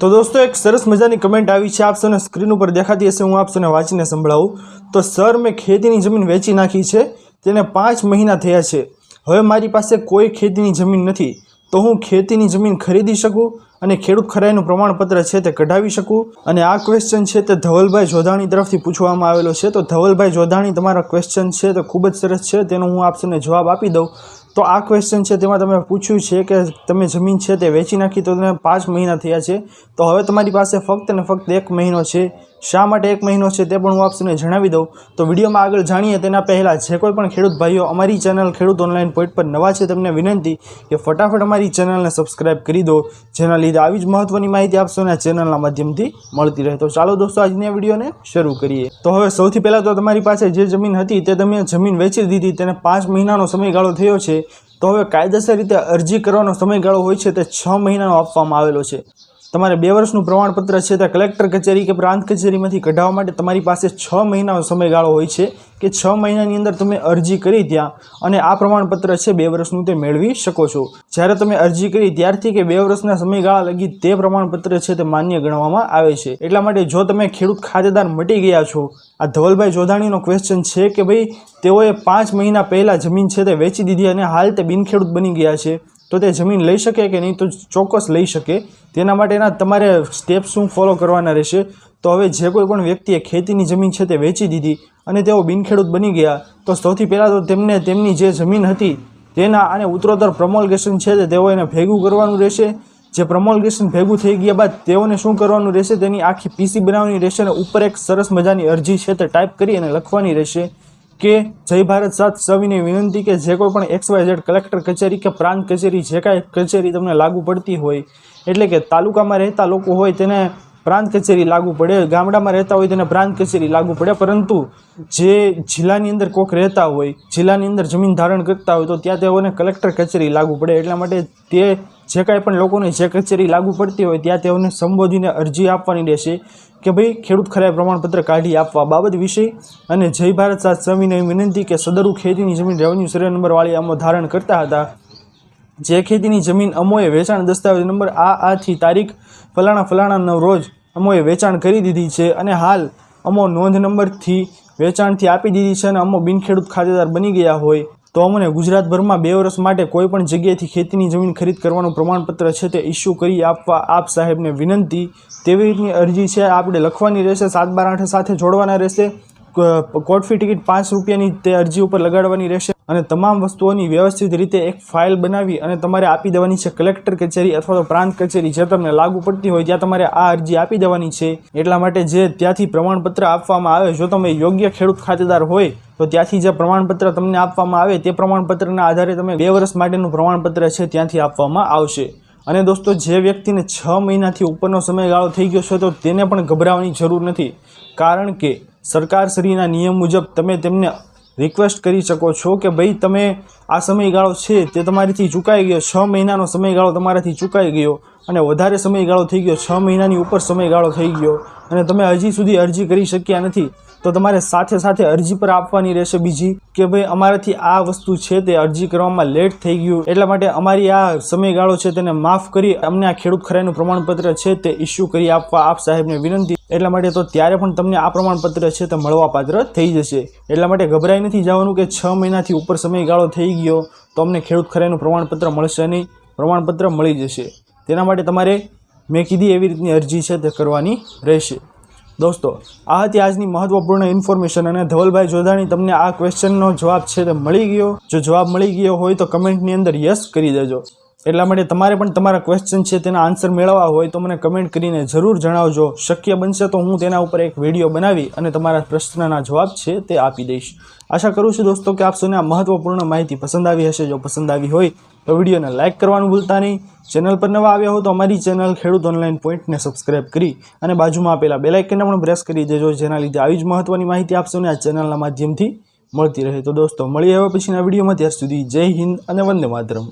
તો દોસ્તો, એક સરસ મજાની કમેન્ટ આવી છે. આપસોને સ્ક્રીન ઉપર દેખાતી હશે, હું આપસોને વાંચીને સંભળાવું. તો સર મેં ખેતીની જમીન વેચી નાખી છે. તેને પાંચ મહિના થયા છે. હવે મારી પાસે કોઈ ખેતીની જમીન નથી. તો હું ખેતીની જમીન ખરીદી શકું અને ખેડૂત ખરાઈનું પ્રમાણપત્ર છે તે કઢાવી શકું? અને આ ક્વેશ્ચન છે તે ધવલભાઈ જોધાણી તરફથી પૂછવામાં આવેલો છે. તો ધવલભાઈ જોધાણી, તમારા ક્વેશ્ચન છે તે ખૂબ જ સરસ છે. તેનો હું આપસોને જવાબ આપી દઉં. તો આ ક્વેશ્ચન છે તેમાં તમે પૂછ્યું છે કે તમે જમીન છે તે વેચી નાખી તો તેને પાંચ મહિના થયા છે. તો હવે તમારી પાસે ફક્ત ને ફક્ત એક મહિનો છે. શા માટે એક મહિનો છે તે પણ હું આપને જણાવી દઉં. તો વિડીયોમાં આગળ જાણીએ તેના પહેલાં જે કોઈ પણ ખેડૂત ભાઈઓ અમારી ચેનલ ખેડૂત ઓનલાઈન પોઈન્ટ પર નવા છે તેમને વિનંતી કે ફટાફટ અમારી ચેનલને સબસ્ક્રાઈબ કરી દો. જેના લીધે આવી જ મહત્ત્વની માહિતી આપશો અને આ ચેનલના માધ્યમથી મળતી રહે. તો ચાલો દોસ્તો, આજની આ વિડીયોને શરૂ કરીએ. તો હવે સૌથી પહેલાં તો તમારી પાસે જે જમીન હતી તે તમે જમીન વેચી દીધી, તેને પાંચ મહિનાનો સમયગાળો થયો છે. તો હવે કાયદેસર રીતે અરજી કરવાનો સમયગાળો હોય છે તે છ મહિનાનો આપવામાં આવેલો છે. તમારે બે વર્ષનું પ્રમાણપત્ર છે તે કલેક્ટર કચેરી કે પ્રાંત કચેરીમાંથી કઢાવવા માટે તમારી પાસે છ મહિનાનો સમયગાળો હોય છે કે છ મહિનાની અંદર તમે અરજી કરી ત્યાં અને આ પ્રમાણપત્ર છે બે વર્ષનું તે મેળવી શકો છો. જ્યારે તમે અરજી કરી ત્યારથી કે બે વર્ષના સમયગાળા લગી તે પ્રમાણપત્ર છે તે માન્ય ગણવામાં આવે છે. એટલા માટે જો તમે ખેડૂત ખાતેદાર મટી ગયા છો, આ ધવલભાઈ જોધાણીનો ક્વેશ્ચન છે કે ભાઈ તેઓએ પાંચ મહિના પહેલાં જમીન છે તે વેચી દીધી અને હાલ તે બિનખેડૂત બની ગયા છે. તો તે જમીન લઈ શકે કે નહીં તો ચોક્કસ લઈ શકે. તેના માટેના તમારે સ્ટેપ શું ફોલો કરવાના રહેશે. તો હવે જે કોઈ પણ વ્યક્તિએ ખેતીની જમીન છે તે વેચી દીધી અને તેઓ બિનખેડૂત બની ગયા, તો સૌથી પહેલાં તો તેમને તેમની જે જમીન હતી તેના અને ઉત્તરોત્તર પ્રમોલગેશન છે તે તેઓ એને ભેગું કરવાનું રહેશે. જે પ્રમોલગેશન ભેગું થઈ ગયા બાદ તેઓને શું કરવાનું રહેશે? તેની આખી પીસી બનાવવાની રહેશે અને ઉપર એક સરસ મજાની અરજી છે તે ટાઈપ કરી અને લખવાની રહેશે. કે જય ભારત સાથ સવિને વિનંતી કે જે કોઈ પણ એક્સ વાય ઝેડ કલેક્ટર કચેરી કે પ્રાંત કચેરી જે કાંઈ કચેરી તમને લાગુ પડતી હોય, એટલે કે તાલુકામાં રહેતા લોકો હોય તેને પ્રાંત કચેરી લાગુ પડે, ગામડામાં રહેતા હોય તેને પ્રાંત કચેરી લાગુ પડે, પરંતુ જે જિલ્લાની અંદર કોક રહેતા હોય, જિલ્લાની અંદર જમીન ધારણ કરતા હોય તો ત્યાં તેઓને કલેક્ટર કચેરી લાગુ પડે. એટલા માટે તે જે કાંઈ પણ લોકોને જે કચેરી લાગુ પડતી હોય ત્યાં તેઓને સંબોધીને અરજી આપવાની રહેશે કે ભાઈ ખેડૂત ખરાઈ પ્રમાણપત્ર કાઢી આપવા બાબત વિશે અને જય ભારત સાથ સ્વામીને વિનંતી કે સદરુ ખેતીની જમીન રેવન્યુ સર્વે નંબરવાળી અમો ધારણ કરતા હતા. જે ખેતીની જમીન અમોએ વેચાણ દસ્તાવેજ નંબર આ આથી તારીખ ફલાણા ફલાણાનો રોજ અમોએ વેચાણ કરી દીધી છે અને હાલ અમો નોંધ નંબરથી વેચાણથી આપી દીધી છે અને અમો બિનખેડૂત ખાતેદાર બની ગયા હોય તો અમને ગુજરાતભરમાં બે વર્ષ માટે કોઈપણ જગ્યાએથી ખેતીની જમીન ખરીદ કરવાનું પ્રમાણપત્ર છે તે ઇસ્યુ કરી આપવા આપ સાહેબને વિનંતી. તેવી રીતની અરજી છે આપણે લખવાની રહેશે, સાત બાર આઠ સાથે જોડવાના રહેશે. કોર્ટ ટિકિટ પાંચ રૂપિયાની તે અરજી ઉપર લગાડવાની રહેશે. અને તમામ વસ્તુઓની વ્યવસ્થિત રીતે એક ફાઇલ બનાવી અને તમારે આપી દેવાની છે કલેક્ટર કચેરી અથવા તો પ્રાંત કચેરી જે તમને લાગુ પડતી હોય ત્યાં તમારે આ અરજી આપી દેવાની છે. એટલા માટે જે ત્યાંથી પ્રમાણપત્ર આપવામાં આવે, જો તમે યોગ્ય ખેડૂત ખાતેદાર હોય, તો ત્યાંથી જે પ્રમાણપત્ર તમને આપવામાં આવે તે પ્રમાણપત્રના આધારે તમે બે વર્ષ માટેનું પ્રમાણપત્ર છે ત્યાંથી આપવામાં આવશે. અને દોસ્તો, જે વ્યક્તિને છ મહિનાથી ઉપરનો સમયગાળો થઈ ગયો છે તો તેને પણ ગભરાવાની જરૂર નથી. કારણ કે સરકારશ્રીના નિયમ મુજબ તમે તેમને રિક્વેસ્ટ કરી શકો છો કે ભાઈ તમે આ સમયગાળો છે તે તમારીથી ચૂકાઈ ગયો, છ મહિનાનો સમયગાળો તમારાથી ચૂકાઈ ગયો અને વધારે સમયગાળો થઈ ગયો, છ મહિનાની ઉપર સમયગાળો થઈ ગયો. અને તમે હજી સુધી અરજી કરી શક્યા નથી, તો તમારે સાથે સાથે અરજી પર આપવાની રહેશે બીજી કે ભાઈ અમારાથી આ વસ્તુ છે તે અરજી કરવામાં લેટ થઈ ગયું. એટલા માટે અમારી આ સમયગાળો છે તેને માફ કરી અમને આ ખેડૂત ખરાઈનું પ્રમાણપત્ર છે તે ઇસ્યુ કરી આપવા આપ સાહેબને વિનંતી. એટલા માટે તો ત્યારે પણ તમને આ પ્રમાણપત્ર છે તે મળવાપાત્ર થઈ જશે. એટલા માટે ગભરાઈ નથી જવાનું કે છ મહિનાથી ઉપર સમયગાળો થઈ ગયો, તો અમને ખેડૂત ખરાઈનું પ્રમાણપત્ર મળશે નહીં. પ્રમાણપત્ર મળી જશે. તેના માટે તમારે મેં કીધી એવી રીતની અરજી છે તે કરવાની રહેશે. દોસ્તો, આ હતી આજની મહત્વપૂર્ણ ઇન્ફોર્મેશન અને ધવલભાઈ જોધાણી તમને આ ક્વેશ્ચનનો જવાબ છે તે મળી ગયો. જો જવાબ મળી ગયો હોય તો કમેન્ટની અંદર યસ કરી દેજો. એટલા માટે તમારે પણ તમારા ક્વેશ્ચન છે તેના આન્સર મેળવવા હોય તો મને કમેન્ટ કરીને જરૂર જણાવજો. શક્ય બનશે તો હું તેના ઉપર એક વીડિયો બનાવી અને તમારા પ્રશ્નના જવાબ છે તે આપી દઈશ. આશા કરું છું દોસ્તો કે આપ સૌને આ મહત્વપૂર્ણ માહિતી પસંદ આવી હશે. જો પસંદ આવી હોય તો વિડીયોને લાઇક કરવાનું ભૂલતા નહીં. ચેનલ પર નવા આવ્યા હો તો અમારી ચેનલ ખેડૂત ઓનલાઈન પોઈન્ટને સબસ્ક્રાઇબ કરી અને બાજુમાં આપેલા બેલાઇકનને પણ પ્રેસ કરી દેજો, જેના લીધે આવી જ મહત્ત્વની માહિતી આપશો અને આ ચેનલના માધ્યમથી મળતી રહે. તો દોસ્તો, મળીએ હવે પછીના વિડીયોમાં. ત્યાર સુધી જય હિન્દ અને વંદે માતરમ.